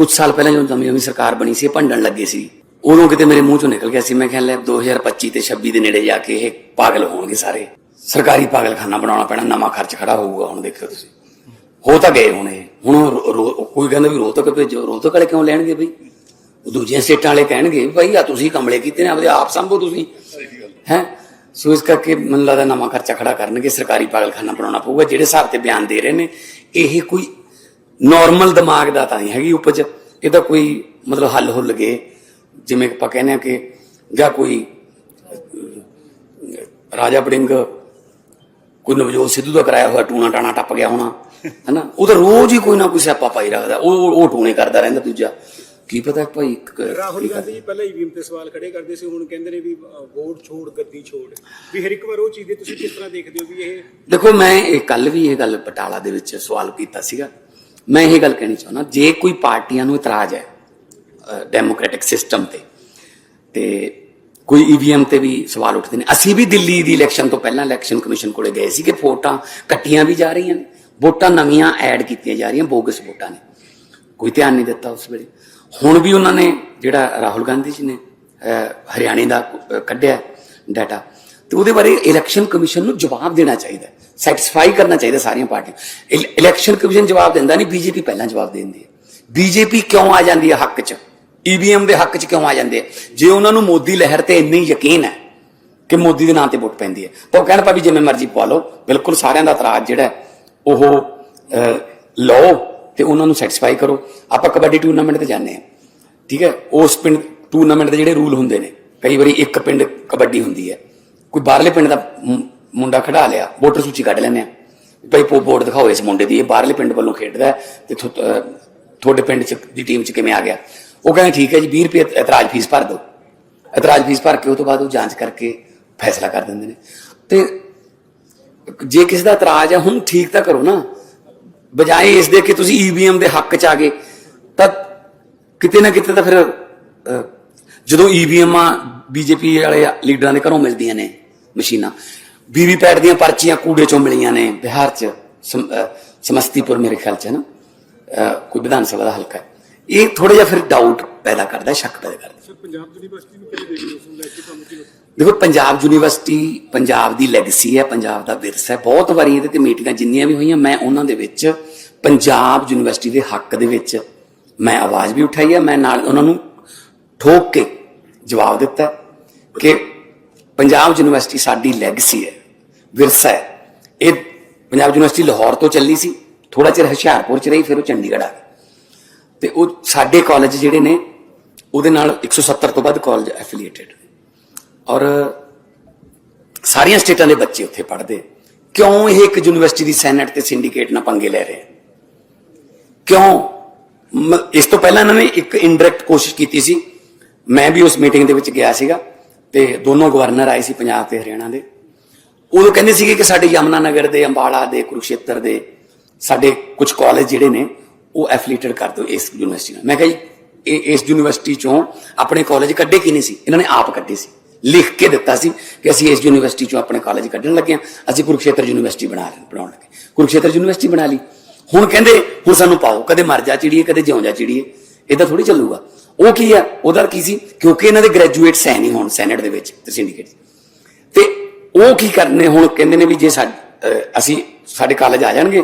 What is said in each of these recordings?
ਕੁਝ ਸਾਲ ਪਹਿਲਾਂ ਜਦੋਂ ਨਵੀਂ ਨਵੀਂ ਸਰਕਾਰ ਬਣੀ ਸੀ ਭੰਡਣ ਲੱਗੇ ਸੀ। ਉਦੋਂ ਕਿਤੇ ਮੇਰੇ ਮੂੰਹ ਚੋਂ ਨਿਕਲ ਗਿਆ ਸੀ, ਮੈਂ ਕਿਹਾ 2025 ਤੇ 26 ਦੇ ਨੇੜੇ ਜਾ ਕੇ ਇਹ ਪਾਗਲ ਹੋਣਗੇ ਸਾਰੇ। ਸਰਕਾਰੀ ਪਾਗਲਖਾਨਾ ਬਣਾਉਣਾ ਪੈਣਾ, ਨਵਾਂ ਖਰਚ ਖੜਾ ਹੋਊਗਾ, ਹੁਣ ਦੇਖਿਓ ਤੁਸੀਂ। ਹੋ ਤਾਂ ਗਏ ਹੁਣ ਇਹ। ਹੁਣ ਕੋਈ ਕਹਿੰਦਾ ਵੀ ਰੋਹਤਕ ਭੇਜੋ, ਰੋਹਤਕ ਵਾਲੇ ਕਿਉਂ ਲੈਣਗੇ ਬਈ? ਦੂਜੇ ਸਟੇਟਾਂ ਵਾਲੇ ਕਹਿਣਗੇ ਵੀ ਆ ਤੁਸੀਂ ਕਮਲੇ ਕੀਤੇ ਨੇ, ਆਪਦੇ ਆਪ ਸੰਭੋ ਤੁਸੀਂ। ਹੈ? ਸੋ ਇਸ ਕਰਕੇ ਮੈਨੂੰ ਲੱਗਦਾ ਨਵਾਂ ਖਰਚਾ ਖੜਾ ਕਰਨਗੇ, ਸਰਕਾਰੀ ਪਾਗਲਖਾਨਾ ਬਣਾਉਣਾ ਪਊਗਾ, ਜਿਹੜੇ ਹਿਸਾਬ ਤੇ ਬਿਆਨ ਦੇ ਰਹੇ ਨੇ, ਇਹ ਕੋਈ ਨਾਰਮਲ ਦਿਮਾਗ ਦਾ ਤਾਂ ਨਹੀਂ ਹੈਗੀ ਉਪਜ। ਇਹਦਾ ਕੋਈ ਮਤਲਬ ਹੱਲ ਹੁੱਲ ਗਏ ਜਿਵੇਂ ਆਪਾਂ ਕਹਿੰਦੇ ਆ ਕਿ ਜਾਂ ਕੋਈ ਰਾਜਾ ਬੜਿੰਗ ਕੋਈ ਨਵਜੋਤ ਸਿੱਧੂ ਦਾ ਕਰਾਇਆ ਹੋਇਆ ਟੂਣਾ ਟਾਣਾ ਟੱਪ ਗਿਆ ਹੋਣਾ ਹੈਨਾ? ਉਹ ਤਾਂ ਰੋਜ਼ ਹੀ ਕੋਈ ਨਾ ਕੋਈ ਸਿਆਪਾ ਪਾਈ ਰੱਖਦਾ। ਉਹ ਉਹ- ਟੂਣੇ ਕਰਦਾ ਰਹਿੰਦਾ ਦੂਜਾ। ਕੀ ਪਤਾ ਭਾਈ ਰਾਹੁਲ ਗਾਂਧੀ ਜੀ ਪਹਿਲਾਂ ਈਵੀਐਮ ਤੇ ਸਵਾਲ ਖੜੇ ਕਰਦੇ ਸੀ ਹੁਣ ਕਹਿੰਦੇ ਨੇ ਵੀ ਵੋਟ ਛੋੜ ਗੱਦੀ ਛੋੜ। ਵੀ ਹਰ ਇੱਕ ਵਾਰ ਉਹ ਚੀਜ਼ ਦੇ ਤੁਸੀਂ ਕਿਸ ਤਰ੍ਹਾਂ ਦੇਖਦੇ ਹੋ ਵੀ ਇਹ ਦੇਖੋ ਮੈਂ ਇਹ ਕੱਲ ਵੀ ਇਹ ਗੱਲ ਬਟਾਲਾ ਦੇ ਵਿੱਚ ਸਵਾਲ ਕੀਤਾ ਸੀਗਾ। ਮੈਂ ਇਹ ਗੱਲ ਕਹਿਣੀ ਚਾਹੁੰਦਾ, ਜੇ ਕੋਈ ਪਾਰਟੀਆਂ ਨੂੰ ਇਤਰਾਜ਼ ਹੈ ਡੈਮੋਕ੍ਰੈਟਿਕ ਸਿਸਟਮ ਤੇ ਤੇ ਕੋਈ ਈਵੀਐਮ ਤੇ ਵੀ ਸਵਾਲ ਉੱਠਦੇ ਨੇ। ਅਸੀਂ ਵੀ ਦਿੱਲੀ ਦੀ ਇਲੈਕਸ਼ਨ ਤੋਂ ਪਹਿਲਾਂ ਇਲੈਕਸ਼ਨ ਕਮਿਸ਼ਨ ਕੋਲੇ ਗਏ ਸੀ ਕਿ ਵੋਟਾਂ ਕੱਟੀਆਂ ਵੀ ਜਾ ਰਹੀਆਂ ਨੇ। ਵੋਟਾਂ ਨਵੀਆਂ ਐਡ ਕੀਤੀਆਂ ਜਾ ਰਹੀਆਂ ਬੋਗਸ ਵੋਟਾਂ ਨੇ। ਕੋਈ ਧਿਆਨ ਨਹੀਂ ਦਿੱਤਾ ਉਸ ਵੇਲੇ। ਹੁਣ ਵੀ ਉਹਨਾਂ ਨੇ ਜਿਹੜਾ ਰਾਹੁਲ ਗਾਂਧੀ ਜੀ ਨੇ ਹਰਿਆਣੇ ਦਾ ਕੱਢਿਆ ਡਾਟਾ ਤੇ ਉਹਦੇ ਬਾਰੇ ਇਲੈਕਸ਼ਨ ਕਮਿਸ਼ਨ ਨੂੰ ਜਵਾਬ ਦੇਣਾ ਚਾਹੀਦਾ ਸੈਟੀਸਫਾਈ ਕਰਨਾ ਚਾਹੀਦਾ ਸਾਰੀਆਂ ਪਾਰਟੀਆਂ ਇਲ- ਇਲੈਕਸ਼ਨ ਕਮਿਸ਼ਨ ਜਵਾਬ ਦਿੰਦਾ ਨਹੀਂ ਬੀਜੇਪੀ ਪਹਿਲਾਂ ਜਵਾਬ ਦੇ ਦਿੰਦੀ ਹੈ ਬੀਜੇਪੀ ਕਿਉਂ ਆ ਜਾਂਦੀ ਹੈ ਹੱਕ 'ਚ? ਈਵੀਐਮ ਦੇ ਹੱਕ 'ਚ ਕਿਉਂ ਆ ਜਾਂਦੇ ਆ ਜੇ ਉਹਨਾਂ ਨੂੰ ਮੋਦੀ ਲਹਿਰ ਤੇ ਇੰਨੀ ਯਕੀਨ ਹੈ ਕਿ ਮੋਦੀ ਦੇ ਨਾਂ ਤੇ ਵੋਟ ਪੈਂਦੀ ਹੈ, ਤਾਂ ਉਹ ਕਹਿਣ ਭਾਵੇਂ ਜਿਵੇਂ ਮਰਜ਼ੀ ਪਾ ਲਓ, ਬਿਲਕੁਲ ਸਾਰਿਆਂ ਦਾ ਇਤਰਾਜ਼ ਜਿਹੜਾ ਉਹ ਲਓ ਤੇ ਉਹਨਾਂ ਨੂੰ ਸੈਟੀਸਫਾਈ ਕਰੋ। ਆਪਾਂ ਕਬੱਡੀ ਟੂਰਨਾਮੈਂਟ ਤੇ ਜਾਂਦੇ ਆ ਠੀਕ ਹੈ? ਉਸ ਪਿੰਡ ਟੂਰਨਾਮੈਂਟ ਦੇ ਜਿਹੜੇ ਰੂਲ ਹੁੰਦੇ ਨੇ, ਕਈ ਵਾਰੀ ਇੱਕ ਪਿੰਡ ਕਬੱਡੀ ਹੁੰਦੀ ਹੈ। ਕੋਈ ਬਾਹਰਲੇ ਪਿੰਡ ਦਾ ਮੁੰਡਾ ਖੜਾ ਲਿਆ ਵੋਟਰ ਸੂਚੀ ਕੱਢ ਲੈਂਦੇ ਆ। ਭਾਈ ਪੋ ਵੋਟ ਦਿਖਾਓ ਇਸ ਮੁੰਡੇ ਦੀ ਇਹ ਬਾਹਰਲੇ ਪਿੰਡ ਵੱਲੋਂ ਖੇਡਦਾ ਹੈ ਤੇ ਥੋ- ਤੁਹਾਡੇ ਪਿੰਡ ਚ ਦੀ ਟੀਮ ਚ ਕਿਵੇਂ ਆ ਗਿਆ? ਉਹ ਕਹਿੰਦੇ ਠੀਕ ਹੈ ਜੀ 20 ਰੁਪਏ ਇਤਰਾਜ਼ ਫੀਸ ਭਰ ਦਿਓ। ਇਤਰਾਜ਼ ਫੀਸ ਭਰ ਕੇ ਉਹ ਤੋਂ ਬਾਅਦ ਉਹ ਜਾਂਚ ਕਰਕੇ ਫੈਸਲਾ ਕਰ ਦਿੰਦੇ ਨੇ। ਤੇ ਜੇ ਕਿਸੇ ਦਾ ਇਤਰਾਜ਼ ਹੈ ਹੁਣ ਠੀਕ ਤਾਂ ਕਰੋ ਨਾ। ਬਜਾਏ ਇਸ ਦੇ ਕਿ ਤੁਸੀਂ ਈਵੀਐਮ ਦੇ ਹੱਕ ਚ ਆ ਗਏ ਤਾਂ ਕਿਤੇ ਨਾ ਕਿਤੇ ਤਾਂ ਫਿਰ ਅਹ, ਜਦੋਂ ਈਵੀਐਮ ਆ ਬੀਜੇਪੀ ਵਾਲੇ ਲੀਡਰਾਂ ਦੇ ਘਰੋਂ ਮਿਲਦੀਆਂ ਨੇ ਮਸ਼ੀਨਾਂ। ਵੀਵੀਪੈਟ ਦੀਆਂ ਪਰਚੀਆਂ ਕੂੜੇ ਚੋਂ ਮਿਲੀਆਂ ਨੇ। ਬਿਹਾਰ ਚ ਸਮਸਤੀਪੁਰ ਮੇਰੇ ਖਿਆਲ ਚ ਹੈ ਨਾ? ਕੋਈ ਵਿਧਾਨ ਸਭਾ ਦਾ ਹਲਕਾ ਇਹ ਥੋੜਾ ਜਿਹਾ ਫਿਰ ਡਾਊਟ ਪੈਦਾ ਕਰਦਾ ਸ਼ੱਕ ਪੈਦਾ ਕਰਦਾ। ਸਰ ਪੰਜਾਬ ਯੂਨੀਵਰਸਿਟੀ ਨੂੰ ਕਿਵੇਂ ਦੇਖਦੇ ਹੋ? ਉਸ ਨੂੰ ਲੈ ਕੇ ਤੁਹਾਨੂੰ ਕੀ ਲੱਗਦਾ? ਦੇਖੋ ਪੰਜਾਬ ਯੂਨੀਵਰਸਿਟੀ ਪੰਜਾਬ ਦੀ ਲੈਗੇਸੀ ਹੈ ਪੰਜਾਬ ਦਾ ਵਿਰਸਾ ਹੈ। ਬਹੁਤ ਵਾਰੀ ਇਹਦੇ ਤੇ ਮੀਟਿੰਗਾਂ ਜਿੰਨੀਆਂ ਵੀ ਹੋਈਆਂ ਮੈਂ ਉਹਨਾਂ ਦੇ ਵਿੱਚ ਪੰਜਾਬ ਯੂਨੀਵਰਸਿਟੀ ਦੇ ਹੱਕ ਦੇ ਵਿੱਚ ਮੈਂ ਆਵਾਜ਼ ਵੀ ਉਠਾਈ ਹੈ। ਮੈਂ ਨਾਲ ਉਹਨਾਂ ਨੂੰ ਠੋਕ ਕੇ ਜਵਾਬ ਦਿੱਤਾ ਕਿ ਪੰਜਾਬ ਯੂਨੀਵਰਸਿਟੀ ਸਾਡੀ ਲੈਗੇਸੀ ਹੈ, ਵਿਰਸਾ ਹੈ। ਇਹ ਪੰਜਾਬ ਯੂਨੀਵਰਸਿਟੀ ਲਾਹੌਰ ਤੋਂ ਚੱਲੀ ਸੀ ਥੋੜਾ ਚਿਰ ਹੁਸ਼ਿਆਰਪੁਰ ਚ ਰਹੀ, ਫਿਰ ਉਹ ਚੰਡੀਗੜ੍ਹ ਆ ਗਈ। ਤੇ ਉਹ ਸਾਡੇ ਕਾਲਜ ਜਿਹੜੇ ਨੇ, ਉਹਦੇ ਨਾਲ 170 ਤੋਂ ਵੱਧ ਕਾਲਜ ਐਫੀਲੀਏਟਡ ਔਰ ਸਾਰੀਆਂ ਸਟੇਟਾਂ ਦੇ ਬੱਚੇ ਉੱਥੇ ਪੜ੍ਹਦੇ ਕਿਉਂ ਇਹ ਇੱਕ ਯੂਨੀਵਰਸਿਟੀ ਦੀ ਸੈਨੇਟ ਤੇ ਸਿੰਡੀਕੇਟ ਨਾਲ ਪੰਗੇ ਲੈ ਰਹੇ ਕਿਉਂ? ਮ- ਇਸ ਤੋਂ ਪਹਿਲਾਂ ਇਹਨਾਂ ਨੇ ਇੱਕ ਇਨਡਾਇਰੈਕਟ ਕੋਸ਼ਿਸ਼ ਕੀਤੀ ਸੀ। ਮੈਂ ਵੀ ਉਸ ਮੀਟਿੰਗ ਦੇ ਵਿੱਚ ਗਿਆ ਸੀਗਾ। ਤੇ ਦੋਨੋਂ ਗਵਰਨਰ ਆਏ ਸੀ ਪੰਜਾਬ ਤੇ ਹਰਿਆਣਾ ਦੇ। ਉਦੋਂ ਕਹਿੰਦੇ ਸੀਗੇ ਕਿ ਸਾਡੇ ਯਮਨਾ ਨਗਰ ਦੇ, ਅੰਬਾਲਾ ਦੇ, ਕੁਰੂਕਸ਼ੇਤਰ ਦੇ ਸਾਡੇ ਕੁਝ ਕਾਲਜ ਜਿਹੜੇ ਨੇ, ਉਹ ਐਫੀਲੀਏਟਡ ਕਰ ਦਿਓ ਇਸ ਯੂਨੀਵਰਸਿਟੀ ਨਾਲ। ਮੈਂ ਕਿਹਾ ਜੀ, ਇਹ ਇਸ ਯੂਨੀਵਰਸਿਟੀ ਚੋਂ ਆਪਣੇ ਕਾਲਜ ਕੱਢੇ ਕੀ ਨਹੀਂ ਸੀ? ਇਹਨਾਂ ਨੇ ਆਪ ਕੱਢੇ ਸੀ। ਲਿਖ ਕੇ ਦਿੱਤਾ ਸੀ ਕਿ ਅਸੀਂ ਇਸ ਯੂਨੀਵਰਸਿਟੀ ਚੋਂ ਆਪਣੇ ਕਾਲਜ ਕੱਢਣ ਲੱਗੇ ਹਾਂ। ਅਸੀਂ ਕੁਰੂਕਸ਼ੇਤਰ ਯੂਨੀਵਰਸਿਟੀ ਬਣਾ ਰਹੇ ਬਣਾਉਣ ਲੱਗੇ। ਕੁਰੂਕਸ਼ੇਤਰ ਯੂਨੀਵਰਸਿਟੀ ਬਣਾ ਲਈ। ਹੁਣ ਕਹਿੰਦੇ, ਹੁਣ ਸਾਨੂੰ ਪਾਓ। ਕਦੇ ਮਰ ਜਾ ਚਿੜੀਏ, ਕਦੇ ਜਿਉਂ ਜਾ ਚਿੜੀਏ। ਇਦਾਂ ਥੋੜੀ ਚੱਲੂਗਾ। ਉਹ ਕੀ ਆ? ਉਹਦਾ ਕੀ ਸੀ? ਕਿਉਂਕਿ ਇਹਨਾਂ ਦੇ ਗ੍ਰੈਜੂਏਟਸ ਹੈ ਨਹੀਂ ਹੁਣ ਸੈਨੇਟ ਦੇ ਵਿੱਚ, ਤੇ ਸਿੰਡੀਕੇਟ ਤੇ ਉਹ ਕੀ ਕਰਨੇ ਹੁਣ? ਕਹਿੰਦੇ ਨੇ ਵੀ ਜੇ ਸਾ- ਅਸੀਂ ਸਾਡੇ ਕਾਲਜ ਆ ਜਾਣਗੇ,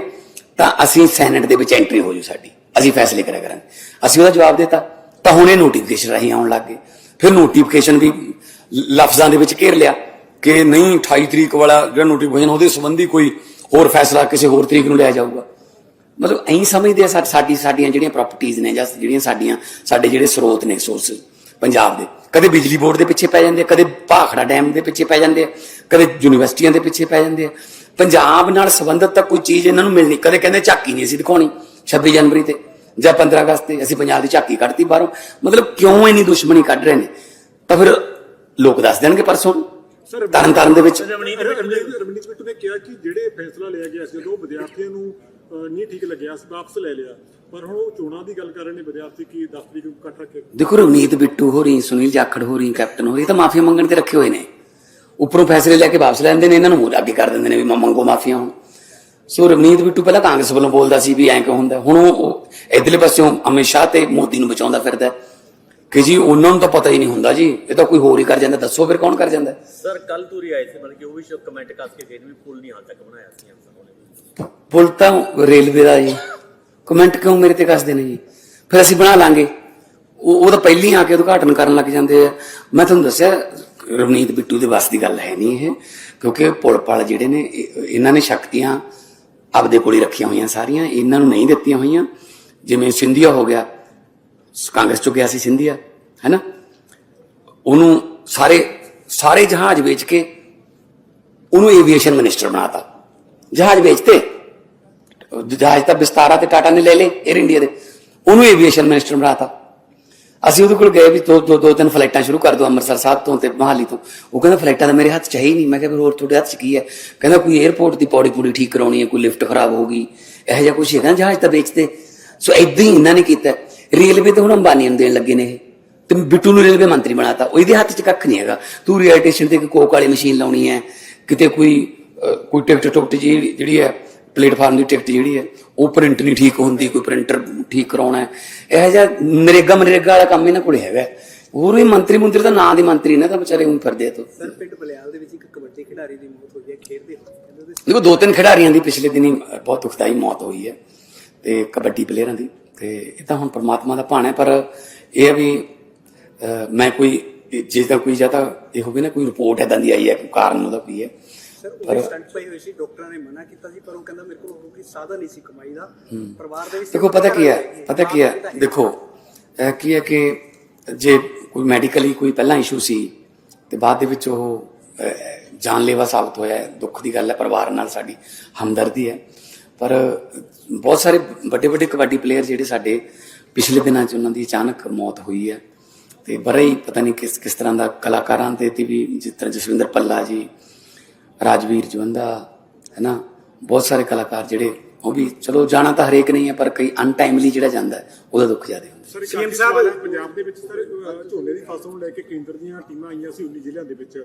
ਤਾਂ ਅਸੀਂ ਸੈਨੇਟ ਦੇ ਵਿੱਚ ਐਂਟਰੀ ਹੋ ਜੂ ਸਾਡੀ। ਅਸੀਂ ਫੈਸਲੇ ਕਰਿਆ ਕਰਾਂਗੇ। ਅਸੀਂ ਉਹਦਾ ਜਵਾਬ ਦਿੱਤਾ। ਤਾਂ ਹੁਣ ਇਹ ਨੋਟੀਫਿਕੇਸ਼ਨ ਰਾਹੀਂ ਆਉਣ ਲੱਗ ਗਏ। ਫਿਰ ਨੋਟੀਫਿਕੇਸ਼ਨ ਵੀ ਲਫ਼ਜ਼ਾਂ ਦੇ ਵਿੱਚ ਘੇਰ ਲਿਆ ਕਿ ਨਹੀਂ 28 ਤਰੀਕ ਵਾਲਾ ਜਿਹੜਾ ਨੋਟੀਫਿਕੇਸ਼ਨ ਉਹਦੇ ਸੰਬੰਧੀ ਕੋਈ ਹੋਰ ਫੈਸਲਾ ਕਿਸੇ ਹੋਰ ਤਰੀਕ ਨੂੰ ਲਿਆ ਜਾਊਗਾ। ਮਤਲਬ ਐਂ ਸਮਝਦੇ ਆ ਸਾਡੀ ਸਾਡੀਆਂ ਜਿਹੜੀਆਂ ਪ੍ਰਾਪਰਟੀਆਂ ਨੇ ਜਾਂ ਜਿਹੜੀਆਂ ਸਾਡੀਆਂ ਸਾਡੇ ਜਿਹੜੇ ਸਰੋਤ ਨੇ ਸੋਰਸ ਪੰਜਾਬ ਦੇ ਕਦੇ ਬਿਜਲੀ ਬੋਰਡ ਦੇ ਪਿੱਛੇ ਪੈ ਜਾਂਦੇ ਕਦੇ ਭਾਖੜਾ ਡੈਮ ਦੇ ਪਿੱਛੇ ਪੈ ਜਾਂਦੇ ਕਦੇ ਯੂਨੀਵਰਸਿਟੀਆਂ ਦੇ ਪਿੱਛੇ ਪੈ ਜਾਂਦੇ ਆ। ਪੰਜਾਬ ਨਾਲ ਸੰਬੰਧਿਤ ਤਾਂ ਕੋਈ ਚੀਜ਼ ਇਹਨਾਂ ਨੂੰ ਮਿਲਣੀ ਕਦੇ ਕਹਿੰਦੇ ਝਾਕੀ ਨਹੀਂ ਅਸੀਂ ਦਿਖਾਉਣੀ 26 ਜਨਵਰੀ ਤੇ ਜਾਂ 15 ਅਗਸਤ ਤੇ ਅਸੀਂ ਪੰਜਾਬ ਦੀ ਝਾਕੀ ਕੱਢਤੀ ਬਾਹਰੋਂ। ਮਤਲਬ ਕਿਉਂ ਇੰਨੀ ਦੁਸ਼ਮਣੀ ਕੱਢ ਰਹੇ ਨੇ? ਤਾਂ ਫਿਰ ਲੋਕ ਦੱਸ ਦੇਣਗੇ ਪਰਸੋਂ ਸਰ, ਤਰਨ ਤਾਰਨ ਦੇ ਵਿੱਚ। ਰਮਨੀਤ ਰਮਨੀਤ ਬਿੱਟੂ ਨੇ ਕਿਹਾ ਕਿ ਜਿਹੜੇ ਫੈਸਲਾ ਲਿਆ ਗਿਆ ਸੀ ਜਦੋਂ ਵਿਦਿਆਰਥੀਆਂ ਨੂੰ ਨਹੀਂ ਠੀਕ ਲੱਗਿਆ ਵਾਪਸ ਲੈ ਲਿਆ। ਪਰ ਹੁਣ ਉਹ ਚੋਣਾਂ ਦੀ ਗੱਲ ਕਰ ਰਹੇ ਨੇ ਵਿਦਿਆਰਥੀ ਕੀ 10 ਤਰੀਕ ਨੂੰ ਇਕੱਠ ਰੱਖੇ। ਦੇਖੋ ਰਵਨੀਤ ਬਿੱਟੂ ਹੋਰੀ ਸੁਨੀਲ ਜਾਖੜ ਹੋਰੀ ਕੈਪਟਨ ਹੋਰੀ ਇਹ ਤਾਂ ਮਾਫੀਆ ਮੰਗਣ ਤੇ ਰੱਖੇ ਹੋਏ ਨੇ। ਉੱਪਰੋਂ ਫੈਸਲੇ ਲੈ ਕੇ ਵਾਪਸ ਲੈਂਦੇ ਨੇ ਇਹਨਾਂ ਨੂੰ ਹੋਰ ਅੱਗੇ ਕਰ ਦਿੰਦੇ ਨੇ ਵੀ ਮ- ਮੰਗੋ ਮਾਫੀਆ ਹੁਣ। ਸੋ ਰਵਨੀਤ ਬਿੱਟੂ ਪਹਿਲਾਂ ਕਾਂਗਰਸ ਵੱਲੋਂ ਬੋਲਦਾ ਸੀ ਵੀ ਐਂ ਕਿਉਂ ਹੁੰਦਾ। ਹੁਣ ਉਹ- ਇਧਰਲੇ ਪਾਸਿਓਂ ਅਮਿਤ ਸ਼ਾਹ ਤੇ ਮੋਦੀ ਨੂੰ ਬਚਾਉਂਦਾ ਫਿਰਦਾ। ਹੈ ਕਿ ਜੀ ਉਹਨਾਂ ਨੂੰ ਤਾਂ ਪਤਾ ਹੀ ਨਹੀਂ ਹੁੰਦਾ ਜੀ। ਇਹ ਤਾਂ ਕੋਈ ਹੋਰ ਹੀ ਕਰ ਜਾਂਦਾ ਦੱਸੋ ਫਿਰ ਕੌਣ ਕਰ ਜਾਂਦਾ। ਸਰ ਕੱਲ ਤੂਰੀ ਆਏ ਸੀ ਮਤਲਬ ਕਿ ਉਹ ਵੀ ਕਮੈਂਟ ਕਰਕੇ ਗਏ ਨੇ ਵੀ ਪੁੱਲ ਨਹੀਂ ਹਾਲ ਤੱਕ ਬਣਾਇਆ ਸੀ ਪੁਲ ਤਾਂ ਰੇਲਵੇ ਦਾ ਜੀ। ਕਮੈਂਟ ਕਿਉਂ ਮੇਰੇ ਤੇ ਕੱਸਦੇ ਨੇ ਜੀ? ਫਿਰ ਅਸੀਂ ਬਣਾ ਲਾਂਗੇ। ਉਹ ਉਹ ਤਾਂ ਹੀ ਆ ਕੇ ਉਦਘਾਟਨ ਕਰਨ ਲੱਗ ਜਾਂਦੇ ਆ। ਮੈਂ ਤੁਹਾਨੂੰ ਦੱਸਿਆ, ਰਵਨੀਤ ਬਿੱਟੂ ਦੇ ਵੱਸ ਦੀ ਗੱਲ ਹੈ ਨਹੀਂ ਇਹ। ਕਿਉਂਕਿ ਪੁਲ ਪਾਲ ਜਿਹੜੇ ਨੇ ਇਹਨਾਂ ਨੇ ਸ਼ਕਤੀਆਂ ਆਪਦੇ ਕੋਲ ਹੀ ਰੱਖੀਆਂ ਹੋਈਆਂ ਸਾਰੀਆਂ। ਇਹਨਾਂ ਨੂੰ ਨਹੀਂ ਦਿੱਤੀਆਂ ਹੋਈਆਂ। ਜਿਵੇਂ ਸਿੰਧੀਆ ਹੋ ਗਿਆ। ਕਾਂਗਰਸ ਚੋਂ ਗਿਆ ਸੀ ਸਿੰਧੀਆ ਹੈਨਾ ਉਹਨੂੰ ਸਾਰੇ ਸਾਰੇ ਜਹਾਜ਼ ਵੇਚ ਕੇ ਉਹਨੂੰ ਏਵੀਏਸ਼ਨ ਮਿਨਿਸਟਰ ਬਣਾਤਾ। ਜਹਾਜ਼ ਵੇਚਤੇ। ਜਹਾਜ਼ ਤਾਂ ਵਿਸਤਾਰਾ ਤੇ ਟਾਟਾ ਨੇ ਲੈ ਲਏ 에ਅਰ ਇੰਡੀਆ ਦੇ। ਉਹਨੂੰ ਏਵੀਏਸ਼ਨ ਮਿਨਿਸਟਰ ਬਣਾਤਾ। ਅਸੀਂ ਉਹਦੇ ਕੋਲ ਗਏ ਵੀ ਦੋ ਦੋ ਦੋ ਤਿੰਨ ਫਲਾਈਟਾਂ ਸ਼ੁਰੂ ਕਰ ਦਿਓ ਅੰਮ੍ਰਿਤਸਰ ਸਾਹਿਬ ਤੋਂ ਤੇ ਮਹਾਲੀ ਤੋਂ। ਉਹ ਕਹਿੰਦਾ ਫਲਾਈਟਾਂ ਤਾਂ ਮੇਰੇ ਹੱਥ 'ਚ ਹੈ ਹੀ ਨਹੀਂ। ਮੈਂ ਕਿਹਾ ਫਿਰ ਹੋਰ ਤੁਹਾਡੇ ਹੱਥ 'ਚ ਕੀ ਹੈ? ਕਹਿੰਦਾ ਕੋਈ 에ਅਰਪੋਰਟ ਦੀ ਪੌੜੀ ਪੂੜੀ ਠੀਕ ਕਰਾਉਣੀ ਹੈ, ਕੋਈ ਲਿਫਟ ਖਰਾਬ ਹੋ ਗਈ। ਇਹੋ ਜਿਹਾ ਕੁਝ ਹੈਗਾ ਜਹਾਜ਼ ਤਾਂ ਵੇਚਦੇ। ਸੋ ਇਦਾਂ ਹੀ ਇਹਨਾਂ ਨੇ ਕੀਤਾ। ਰੇਲਵੇ ਤੇ ਹੁਣ ਅੰਬਾਨੀ ਨੂੰ ਦੇਣ ਲੱਗੇ ਨੇ ਇਹ। ਤੇ ਬਿੱਟੂ ਨੂੰ ਰੇਲਵੇ ਮੰਤਰੀ ਬਣਾਤਾ। ਉਹ ਇਹਦੇ ਹੱਥ 'ਚ ਕੱਖ ਨਹੀਂ ਹੈਗਾ। ਤੂੰ ਰੇਲ ਸਟੇਸ਼ਨ ਤੇ ਇੱਕ ਕੋਕ ਵਾਲੀ ਮਸ਼ੀਨ ਲਾਉਣੀ ਹੈ। ਕਿਤੇ ਕੋਈ ਕੋਈ ਟਿਕਟ ਟੁਕਟ ਜਿਹੜੀ ਜਿਹੜੀ ਹੈ ਪਲੇਟਫਾਰਮ ਦੀ ਟਿਕਟ ਜਿਹੜੀ ਹੈ ਉਹ ਪ੍ਰਿੰਟ ਨਹੀਂ ਠੀਕ ਹੁੰਦੀ ਕੋਈ ਪ੍ਰਿੰਟਰ ਠੀਕ ਕਰਾਉਣਾ ਹੈ। ਇਹ ਜਿਹਾ ਨਰੇਗਾ ਮਨਰੇਗਾ ਵਾਲਾ ਕੰਮ ਇਹਨਾਂ ਕੋਲੇ ਹੈਗਾ। ਹੋਰ ਵੀ ਮੰਤਰੀ ਮੰਤਰੀ ਦਾ ਨਾਂ ਦੇ ਮੰਤਰੀ ਨੇ ਤਾਂ ਵਿਚਾਰੇ ਹੁਣ ਫਿਰਦੇ ਤੋਂ। ਸਰ ਪਿੰਡ ਬਲਿਆਲ ਦੇ ਵਿੱਚ ਇੱਕ ਕਬੱਡੀ ਖਿਡਾਰੀ ਦੀ ਮੌਤ ਹੋਈ ਹੈ ਖੇਡਦੇ ਹੋਏ ਦੇਖੋ ਦੋ ਤਿੰਨ ਖਿਡਾਰੀਆਂ ਦੀ ਪਿਛਲੇ ਦਿਨੀ ਬਹੁਤ ਦੁਖਦਾਈ ਮੌਤ ਹੋਈ ਹੈ ਤੇ ਕਬੱਡੀ ਪਲੇਅਰਾਂ ਦੀ ਤੇ ਇਹ ਤਾਂ ਹੁਣ ਪ੍ਰਮਾਤਮਾ ਦਾ ਭਾਣਾ ਪਰ ਇਹ ਵੀ ਮੈਂ ਕੋਈ ਜੇ ਤਾਂ ਕੋਈ ਜਾਂ ਤਾਂ ਇਹ ਹੋਵੇ ਨਾ ਕੋਈ ਰਿਪੋਰਟ ਐਦਾਂ ਦੀ ਆਈ ਹੈ ਕੋਈ ਕਾਰਨ ਉਹਦਾ ਕੀ ਹੈ। ਸਰ ਉਹ ਸਟੰਟ ਪਈ ਹੋਈ ਸੀ ਡਾਕਟਰਾਂ ਨੇ ਮਨਾ ਕੀਤਾ ਸੀ ਪਰ ਉਹ ਕਹਿੰਦਾ ਮੇਰੇ ਕੋਲ ਹੋਰ ਕੋਈ ਸਾਧਨ ਨਹੀਂ ਸੀ ਕਮਾਈ ਦਾ। ਪਰਿਵਾਰ ਦੇ ਵਿੱਚ ਦੇਖੋ ਪਤਾ ਕੀ ਹੈ ਪਤਾ ਕੀ ਹੈ ਦੇਖੋ ਇਹ ਕੀ ਹੈ ਕਿ ਜੇ ਕੋਈ ਮੈਡੀਕਲੀ ਕੋਈ ਪਹਿਲਾਂ ਇਸ਼ੂ ਸੀ ਤੇ ਬਾਅਦ ਦੇ ਵਿੱਚ ਉਹ ਜਾਨਲੇਵਾ ਸਾਬਤ ਹੋਇਆ ਹੈ ਦੁੱਖ ਦੀ ਗੱਲ ਹੈ ਪਰਿਵਾਰ ਨਾਲ ਸਾਡੀ ਹਮਦਰਦੀ ਹੈ। ਪਰ ਬਹੁਤ ਸਾਰੇ ਵੱਡੇ ਵੱਡੇ ਕਬੱਡੀ ਪਲੇਅਰ ਜਿਹੜੇ ਸਾਡੇ ਪਿਛਲੇ ਦਿਨਾਂ 'ਚ ਉਹਨਾਂ ਦੀ ਅਚਾਨਕ ਮੌਤ ਹੋਈ ਹੈ। ਤੇ ਬੜਾ ਹੀ ਪਤਾ ਨਹੀਂ ਕਿਸ ਕਿਸ ਤਰ੍ਹਾਂ ਦਾ ਕਲਾਕਾਰਾਂ ਦੇ ਤੇ ਵੀ ਜਿਸ ਤਰ੍ਹਾਂ ਜਸਵਿੰਦਰ ਪੱਲਾ ਜੀ ਰਾਜਵੀਰ ਜਵੰਦਾ ਹੈ ਨਾ ਬਹੁਤ ਸਾਰੇ ਕਲਾਕਾਰ ਜਿਹੜੇ ਉਹ ਵੀ ਚਲੋ ਜਾਣਾ ਤਾਂ ਹਰੇਕ ਨਹੀਂ ਹੈ ਪਰ ਕਈ ਅਨਟਾਈਮਲੀ ਜਿਹੜਾ ਜਾਂਦਾ ਉਹਦਾ ਦੁੱਖ ਜ਼ਿਆਦਾ ਹੁੰਦਾ। ਸਰ ਸੀਐਮ ਸਾਹਿਬ ਪੰਜਾਬ ਦੇ ਵਿੱਚ ਸਰ ਝੋਨੇ ਦੀ ਫਸਲ ਨੂੰ ਲੈ ਕੇ ਕੇਂਦਰ ਦੀਆਂ ਟੀਮਾਂ ਆਈਆਂ ਸੀ 19 ਜ਼ਿਲ੍ਹਿਆਂ ਦੇ ਵਿੱਚ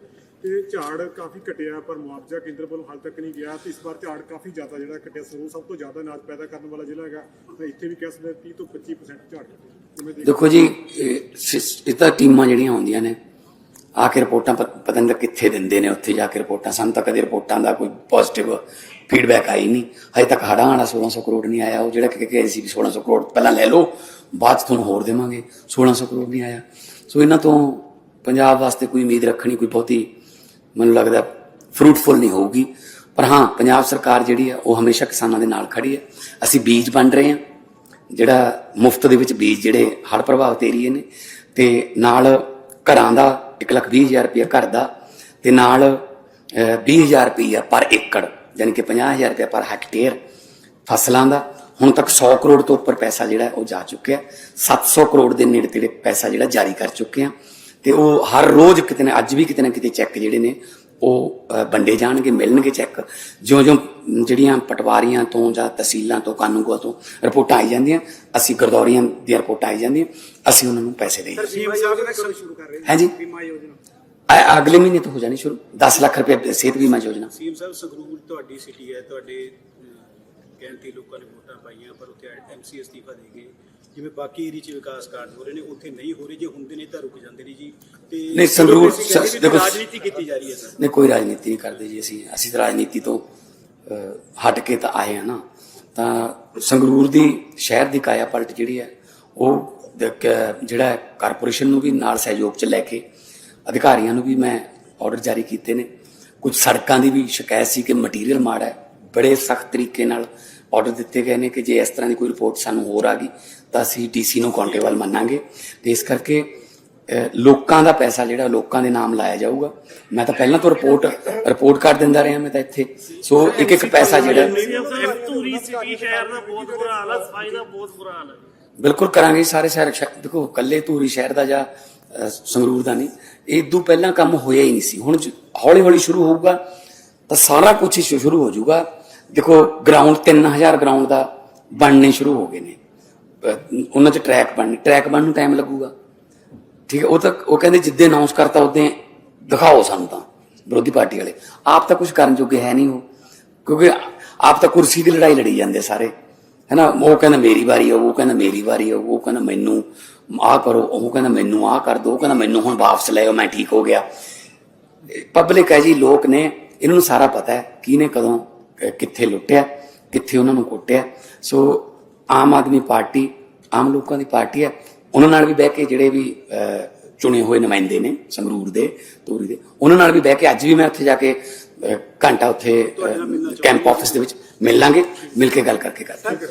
ਤੇ ਝਾੜ ਕਾਫੀ ਘਟਿਆ ਪਰ ਮੁਆਵਜ਼ਾ ਕੇਂਦਰ ਵੱਲੋਂ ਹਾਲ ਤੱਕ ਨਹੀਂ ਗਿਆ ਤੇ ਇਸ ਵਾਰ ਝਾੜ ਕਾਫੀ ਜ਼ਿਆਦਾ ਜਿਹੜਾ ਘਟਿਆ ਸਰੋਂ ਸਭ ਤੋਂ ਜ਼ਿਆਦਾ ਅਨਾਜ ਪੈਦਾ ਕਰਨ ਵਾਲਾ ਜ਼ਿਲ੍ਹਾ ਹੈਗਾ ਤਾਂ ਇੱਥੇ ਵੀ ਕਹਿ ਸਕਦੇ 30 ਤੋਂ 25% ਝਾੜ ਘਟਿਆ ਦੇਖ ਜੀ ਇਹ ਤਾਂ ਟੀਮਾਂ ਜਿਹੜੀਆਂ ਹੁੰਦੀਆਂ ਨੇ ਆ ਕੇ ਰਿਪੋਰਟਾਂ ਪ- ਪਤਾ ਨਹੀਂ ਤਾਂ ਕਿੱਥੇ ਦਿੰਦੇ ਨੇ ਉੱਥੇ ਜਾ ਕੇ ਰਿਪੋਰਟਾਂ? ਸਾਨੂੰ ਤਾਂ ਕਦੇ ਰਿਪੋਰਟਾਂ ਦਾ ਕੋਈ ਪੋਜ਼ਿਟਿਵ ਫੀਡਬੈਕ ਆਈ ਨਹੀਂ। ਹਜੇ ਤੱਕ ਹੜਾਂ ਵਾਲਾ 1600 ਕਰੋੜ ਨਹੀਂ ਆਇਆ। ਉਹ ਜਿਹੜਾ ਕਿ ਕਿ ਸੀ ਵੀ 1600 ਕਰੋੜ ਪਹਿਲਾਂ ਲੈ ਲਓ, ਬਾਅਦ 'ਚ ਤੁਹਾਨੂੰ ਹੋਰ ਦੇਵਾਂਗੇ। 1600 ਕਰੋੜ ਨਹੀਂ ਆਇਆ। ਸੋ ਇਹਨਾਂ ਤੋਂ ਪੰਜਾਬ ਵਾਸਤੇ ਕੋਈ ਉਮੀਦ ਰੱਖਣੀ ਕੋਈ ਬਹੁਤੀ ਮੈਨੂੰ ਲੱਗਦਾ ਫਰੂਟਫੁਲ ਨਹੀਂ ਹੋਊਗੀ। ਪਰ ਹਾਂ, ਪੰਜਾਬ ਸਰਕਾਰ ਜਿਹੜੀ ਹੈ ਉਹ ਹਮੇਸ਼ਾ ਕਿਸਾਨਾਂ ਦੇ ਨਾਲ ਖੜੀ ਹੈ ਅਸੀਂ ਬੀਜ ਵੰਡ ਰਹੇ ਹਾਂ ਜਿਹੜਾ ਮੁਫਤ ਦੇ ਵਿੱਚ ਬੀਜ ਜਿਹੜੇ ਹੜ੍ਹ ਪ੍ਰਭਾਵਿਤ ਏਰੀਏ ਨੇ, ਤੇ ਨਾਲ ਘਰਾਂ ਦਾ 120000 ਰੁਪਇਆ ਘਰ ਦਾ ਤੇ ਨਾਲ ਅਹ, 20000 ਰੁਪਇਆ ਪਰ ਏਕੜ ਯਾਨੀ ਕਿ 50000 ਰੁਪਇਆ ਪਰ ਹੈਕਟੇਅਰ ਫਸਲਾਂ ਦਾ। ਹੁਣ ਤੱਕ 100 ਕਰੋੜ ਤੋਂ ਉੱਪਰ ਪੈਸਾ ਜਿਹੜਾ ਉਹ ਜਾ ਚੁੱਕਿਆ। 700 ਕਰੋੜ ਦੇ ਨੇੜੇ ਤੇੜੇ ਪੈਸਾ ਜਿਹੜਾ ਜਾਰੀ ਕਰ ਚੁੱਕੇ ਆ। ਤੇ ਉਹ ਹਰ ਰੋਜ਼ ਕਿਤੇ ਨਾ ਅੱਜ ਵੀ ਕਿਤੇ ਨਾ ਕਿਤੇ ਚੈੱਕ ਜਿਹੜੇ ਨੇ ਉਹ ਵੰਡੇ ਜਾਣਗੇ ਮਿਲਣਗੇ ਚੈੱਕ ਜਿਉਂ-ਜਿਉਂ ਜਿਹੜੀਆਂ ਪਟਵਾਰੀਆਂ ਤੋਂ ਜਾਂ ਤਹਿਸੀਲਾਂ ਤੋਂ ਕਾਨੂੰਗੋ ਤੋਂ ਰਿਪੋਰਟਾਂ ਆਈ ਜਾਂਦੀਆਂ ਅਸੀਂ ਗਰਦੌਰੀਆਂ ਦੀਆਂ ਰਿਪੋਰਟਾਂ ਆਈ ਜਾਂਦੀਆਂ ਅਸੀਂ ਉਹਨਾਂ ਨੂੰ ਪੈਸੇ ਦੇਈਏ। ਬੀਮਾ ਯੋਜਨਾ ਕਦੋਂ ਸ਼ੁਰੂ ਕਰ ਰਹੇ ਨੇ? ਹਾਂਜੀ ਬੀਮਾ ਯੋਜਨਾ। ਅਗਲੇ ਮਹੀਨੇ ਤੋਂ ਹੋ ਜਾਣੀ ਸ਼ੁਰੂ। 10 ਲੱਖ ਰੁਪਏ ਸਿਹਤ ਬੀਮਾ ਯੋਜਨਾ। ਸੀਐਮ ਸਾਹਿਬ ਸੰਗਰੂਰ ਤੁਹਾਡੀ ਸਿਟੀ ਹੈ ਤੁਹਾਡੇ ਤੇ ਲੋਕਾਂ ਨੇ ਵੋਟਾਂ ਪਾਈਆਂ ਪਰ ਉੱਥੇ ਐਮਸੀ ਅਸਤੀਫਾ ਦੇ ਗਏ। ਜਿਵੇਂ ਬਾਕੀ ਏਰੀਆ 'ਚ ਵਿਕਾਸ ਕਾਰਜ ਹੋ ਰਹੇ ਨੇ ਉੱਥੇ ਨਹੀਂ ਹੋ ਰਹੇ ਜੇ ਹੁੰਦੇ ਨੇ ਤਾਂ ਰੁਕ ਜਾਂਦੇ ਨੇ ਜੀ। ਤੇ ਨਹੀਂ, ਸੰਗਰੂਰ ਦੇਖੋ- ਰਾਜਨੀਤੀ ਕੀਤੀ ਜਾ ਰਹੀ ਹੈ ਸਰ? ਨੇ ਕੋਈ ਰਾਜਨੀਤੀ ਨਹੀਂ ਕਰਦੇ ਜੀ ਅਸੀਂ। ਅਸੀਂ ਤਾਂ ਰਾਜਨੀਤੀ ਤੋਂ ਹਟ ਕੇ ਤਾਂ ਆਏ ਆ ਨਾ। ਤਾਂ ਸੰਗਰੂਰ ਦੀ ਸ਼ਹਿਰ ਦੀ ਕਾਇਆ ਪਲਟ ਜਿਹੜੀ ਹੈ ਉਹ ਜਿਹੜਾ ਕਾਰਪੋਰੇਸ਼ਨ ਨੂੰ ਵੀ ਨਾਲ ਸਹਿਯੋਗ ਚ ਲੈ ਕੇ ਅਧਿਕਾਰੀਆਂ ਨੂੰ ਵੀ ਮੈਂ ਆਰਡਰ ਜਾਰੀ ਕੀਤੇ ਨੇ। ਕੁਝ ਸੜਕਾਂ ਦੀ ਵੀ ਸ਼ਿਕਾਇਤ ਸੀ ਕਿ ਮਟੀਰੀਅਲ ਮਾੜਾ ਹੈ। ਬੜੇ ਸਖਤ ਤਰੀਕੇ ਨਾਲ ਆਰਡਰ ਦਿੱਤੇ ਗਏ ਨੇ ਕਿ ਜੇ ਇਸ ਤਰ੍ਹਾਂ ਦੀ ਕੋਈ ਰਿਪੋਰਟ ਸਾਨੂੰ ਹੋਰ ਆ ਗਈ, ਤਾਂ ਅਸੀਂ ਡੀਸੀ ਨੂੰ ਕਾਉਂਟੇਬਲ ਮੰਨਾਂਗੇ। ਤੇ ਇਸ ਕਰਕੇ ਲੋਕਾਂ ਦਾ ਪੈਸਾ ਜਿਹੜਾ, ਲੋਕਾਂ ਦੇ ਨਾਮ ਲਾਇਆ ਜਾਊਗਾ। ਮੈਂ ਤਾਂ ਪਹਿਲਾਂ ਤੋਂ ਰਿਪੋਰਟ ਰਿਪੋਰਟ ਕਰ ਦਿੰਦਾ ਰਿਹਾ, ਮੈਂ ਤਾਂ ਇੱਥੇ। ਸੋ ਇੱਕ ਇੱਕ ਪੈਸਾ ਜਿਹੜਾ ਧੂਰੀ ਸਿਟੀ ਸ਼ਹਿਰ ਦਾ ਬਹੁਤ ਬੁਰਾ ਹਾਲ ਹੈ ਸਫ਼ਾਈ ਦਾ ਬਹੁਤ ਬੁਰਾ ਹਾਲ ਹੈ ਬਿਲਕੁਲ ਕਰਾਂਗੇ ਸਾਰੇ ਸ਼ਹਿਰ ਸ਼ਹਿ- ਦੇਖੋ ਕੱਲੇ ਧੂਰੀ ਸ਼ਹਿਰ ਦਾ ਜਾਂ ਸੰਗਰੂਰ ਦਾ ਨਹੀਂ। ਇਹ ਤੋਂ ਪਹਿਲਾਂ ਕੰਮ ਹੋਇਆ ਹੀ ਨਹੀਂ ਸੀ। ਹੁਣ ਹੌਲੀ ਹੌਲੀ ਸ਼ੁਰੂ ਹੋਊਗਾ, ਤਾਂ ਸਾਰਾ ਕੁਝ ਹੀ ਸ਼ੁਰੂ ਹੋ ਜਾਊਗਾ। ਦੇਖੋ ਗਰਾਊਂਡ 3000 ਗਰਾਊਂਡ ਦਾ ਬਣਨੇ ਸ਼ੁਰੂ ਹੋ ਗਏ ਨੇ। ਉਹਨਾਂ 'ਚ ਟਰੈਕ ਬਣਨੇ ਟਰੈਕ ਬਣਨ ਨੂੰ ਟਾਈਮ ਲੱਗੂਗਾ। ਠੀਕ ਹੈ, ਉਹ ਤਾਂ ਉਹ ਕਹਿੰਦੇ ਜਿੱਦੇ ਅਨਾਉਂਸ ਕਰਤਾ, ਉਦੋਂ ਦਿਖਾਓ ਸਾਨੂੰ ਤਾਂ, ਵਿਰੋਧੀ ਪਾਰਟੀ ਵਾਲੇ। ਆਪ ਤਾਂ ਕੁਝ ਕਰਨ ਜੋਗੇ ਹੈ ਨਹੀਂ ਉਹ, ਕਿਉਂਕਿ ਆਪ ਤਾਂ ਕੁਰਸੀ ਦੀ ਲੜਾਈ ਲੜੀ ਜਾਂਦੇ ਸਾਰੇ। ਹੈਨਾ, ਉਹ ਕਹਿੰਦਾ ਮੇਰੀ ਵਾਰੀ ਆਊ, ਉਹ ਕਹਿੰਦਾ ਮੇਰੀ ਵਾਰੀ ਆਊ, ਉਹ ਕਹਿੰਦਾ ਮੈਨੂੰ ਆਹ ਕਰੋ, ਉਹ ਕਹਿੰਦਾ ਮੈਨੂੰ ਆਹ ਕਰ ਦੋ ਉਹ ਕਹਿੰਦਾ ਮੈਨੂੰ ਹੁਣ ਵਾਪਸ ਲੈ ਆਓ, ਮੈਂ ਠੀਕ ਹੋ ਗਿਆ। ਪਬਲਿਕ ਹੈ ਜੀ, ਲੋਕ ਨੇ, ਇਹਨਾਂ ਨੂੰ ਸਾਰਾ ਪਤਾ ਹੈ, ਕਿਹਨੇ ਕਦੋਂ ਕਿੱਥੇ ਲੁੱਟਿਆ ਕਿੱਥੇ ਉਹਨਾਂ ਨੂੰ ਕੁੱਟਿਆ। ਸੋ ਆਮ ਆਦਮੀ ਪਾਰਟੀ ਆਮ ਲੋਕਾਂ ਦੀ ਪਾਰਟੀ ਹੈ। ਉਹਨਾਂ ਨਾਲ ਵੀ ਬਹਿ ਕੇ ਜਿਹੜੇ ਵੀ ਚੁਣੇ ਹੋਏ ਨੁਮਾਇੰਦੇ ਨੇ ਸੰਗਰੂਰ ਦੇ ਤੋਰੀ ਦੇ ਉਹਨਾਂ ਨਾਲ ਵੀ ਬਹਿ ਕੇ ਅੱਜ ਵੀ ਮੈਂ ਉੱਥੇ ਜਾ ਕੇ ਘੰਟਾ ਉੱਥੇ ਕੈਂਪ ਆਫਿਸ ਦੇ ਵਿੱਚ ਮਿਲ ਲਾਂਗੇ ਮਿਲ ਕੇ ਗੱਲ ਕਰਕੇ ਕਰਾਂਗੇ